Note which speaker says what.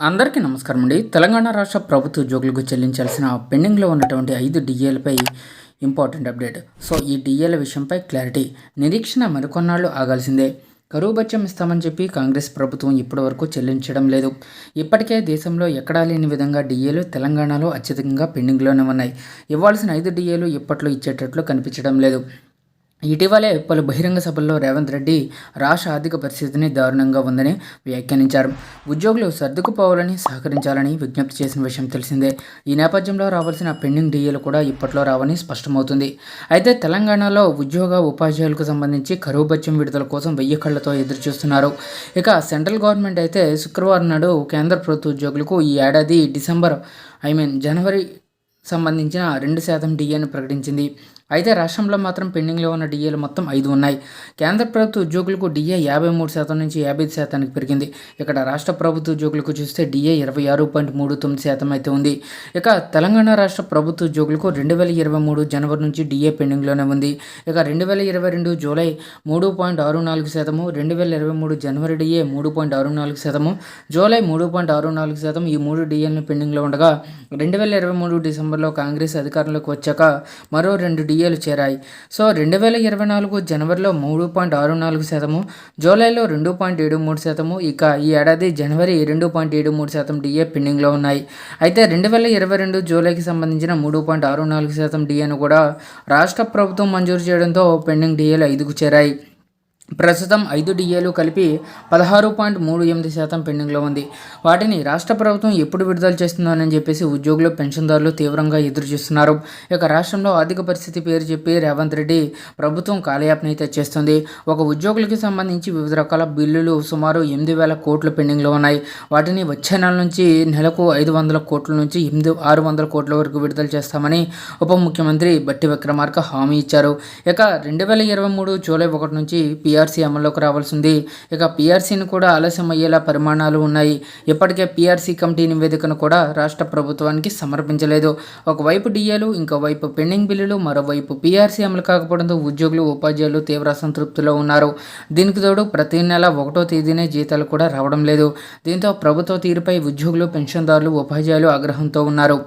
Speaker 1: అందరికీ నమస్కారం అండి. తెలంగాణ రాష్ట్ర ప్రభుత్వ ఉద్యోగులకు చెల్లించాల్సిన పెండింగ్లో ఉన్నటువంటి ఐదు డిఏలపై ఇంపార్టెంట్ అప్డేట్. సో ఈ డిఏల విషయంపై క్లారిటీ నిరీక్షణ మరికొన్నాళ్ళు ఆగాల్సిందే. కరువు బత్యం ఇస్తామని చెప్పి కాంగ్రెస్ ప్రభుత్వం ఇప్పటివరకు చెల్లించడం లేదు. ఇప్పటికే దేశంలో ఎక్కడా లేని విధంగా డిఏలు తెలంగాణలో అత్యధికంగా పెండింగ్లోనే ఉన్నాయి. ఇవ్వాల్సిన ఐదు డిఏలు ఇప్పట్లో ఇచ్చేటట్లు కనిపించడం లేదు. ఇటీవలే పలు బహిరంగ సభల్లో రేవంత్ రెడ్డి రాష్ట్ర ఆర్థిక పరిస్థితిని దారుణంగా ఉందని వ్యాఖ్యానించారు. ఉద్యోగులు సర్దుకుపోవాలని సహకరించాలని విజ్ఞప్తి చేసిన విషయం తెలిసిందే. ఈ నేపథ్యంలో రావాల్సిన పెండింగ్ డిఏలు కూడా ఇప్పట్లో రావని స్పష్టమవుతుంది. అయితే తెలంగాణలో ఉద్యోగ ఉపాధ్యాయులకు సంబంధించి కరువు బత్యం విడుదల కోసం వెయ్యి కళ్ళతో ఎదురుచూస్తున్నారు. ఇక సెంట్రల్ గవర్నమెంట్ అయితే శుక్రవారం నాడు కేంద్ర ప్రభుత్వ ఉద్యోగులకు ఈ ఏడాది డిసెంబర్ ఐ మీన్ జనవరి సంబంధించిన రెండు శాతం డిఏను ప్రకటించింది. అయితే రాష్ట్రంలో మాత్రం పెండింగ్లో ఉన్న డిఏలు మొత్తం ఐదు ఉన్నాయి. కేంద్ర ప్రభుత్వ ఉద్యోగులకు డిఏ యాభై మూడు శాతం నుంచి యాభై శాతానికి పెరిగింది. ఇక్కడ రాష్ట్ర ప్రభుత్వ ఉద్యోగులకు చూస్తే డిఏ ఇరవై ఆరు పాయింట్ మూడు తొమ్మిది శాతం అయితే ఉంది. ఇక తెలంగాణ రాష్ట్ర ప్రభుత్వ ఉద్యోగులకు రెండు వేల ఇరవై మూడు జనవరి నుంచి డిఏ పెండింగ్లోనే ఉంది. ఇక రెండు వేల ఇరవై రెండు జూలై మూడు పాయింట్ ఆరు నాలుగు శాతము రెండు వేల ఇరవై మూడు జనవరి డిఏ మూడు పాయింట్ ఆరు నాలుగు శాతము జూలై మూడు పాయింట్ ఆరు నాలుగు శాతం ఈ మూడు డిఏలను పెండింగ్లో ఉండగా రెండు వేల ఇరవై మూడు డిసెంబర్లో కాంగ్రెస్ అధికారంలోకి వచ్చాక మరో రెండు డిఏలు చేరాయి. సో రెండు వేల ఇరవై నాలుగు జనవరిలో మూడు పాయింట్ ఆరు నాలుగు శాతము జూలైలో రెండు పాయింట్ ఏడు మూడు శాతము ఇక ఈ ఏడాది జనవరి రెండు పాయింట్ ఏడు మూడు శాతం డిఏ పెండింగ్లో ఉన్నాయి. అయితే రెండు వేల ఇరవై రెండు జూలైకి సంబంధించిన మూడు పాయింట్ ఆరు నాలుగు శాతం డిఏను కూడా రాష్ట్ర ప్రభుత్వం మంజూరు చేయడంతో పెండింగ్ డిఏలు ఐదుకు చేరాయి. ప్రస్తుతం ఐదు డిఏలు కలిపి పదహారు పాయింట్ మూడు ఎనిమిది శాతం పెండింగ్లో ఉంది. వాటిని రాష్ట్ర ప్రభుత్వం ఎప్పుడు విడుదల చేస్తుందోనని చెప్పేసి ఉద్యోగులు పెన్షన్దారులు తీవ్రంగా ఎదురు చూస్తున్నారు. ఇక రాష్ట్రంలో ఆర్థిక పరిస్థితి పేరు చెప్పి రేవంత్ రెడ్డి ప్రభుత్వం కాలయాపన అయితే చేస్తుంది. ఒక ఉద్యోగులకి సంబంధించి వివిధ రకాల బిల్లులు సుమారు ఎనిమిది వేల కోట్లు పెండింగ్లో ఉన్నాయి. వాటిని వచ్చే నెల నుంచి నెలకు ఐదు వందల కోట్ల నుంచి ఎనిమిది ఆరు వందల కోట్ల వరకు విడుదల చేస్తామని ఉప ముఖ్యమంత్రి బట్టి విక్రమార్క హామీ ఇచ్చారు. ఇక రెండు వేల ఇరవై మూడు జూలై ఒకటి నుంచి పీఆర్సీ అమల్లోకి రావాల్సింది. ఇక పీఆర్సీని కూడా ఆలస్యం అయ్యేలా పరిమాణాలు ఉన్నాయి. ఇప్పటికే పీఆర్సీ కమిటీ నివేదికను కూడా రాష్ట్ర ప్రభుత్వానికి సమర్పించలేదు. ఒకవైపు డిఏలు ఇంకోవైపు పెండింగ్ బిల్లులు మరోవైపు పీఆర్సీ అమలు కాకపోవడంతో ఉద్యోగులు ఉపాధ్యాయులు తీవ్ర అసంతృప్తిలో ఉన్నారు. దీనికి తోడు ప్రతి నెల ఒకటో తేదీనే జీతాలు కూడా రావడం లేదు. దీంతో ప్రభుత్వ తీరుపై ఉద్యోగులు పెన్షన్దారులు ఉపాధ్యాయులు ఆగ్రహంతో ఉన్నారు.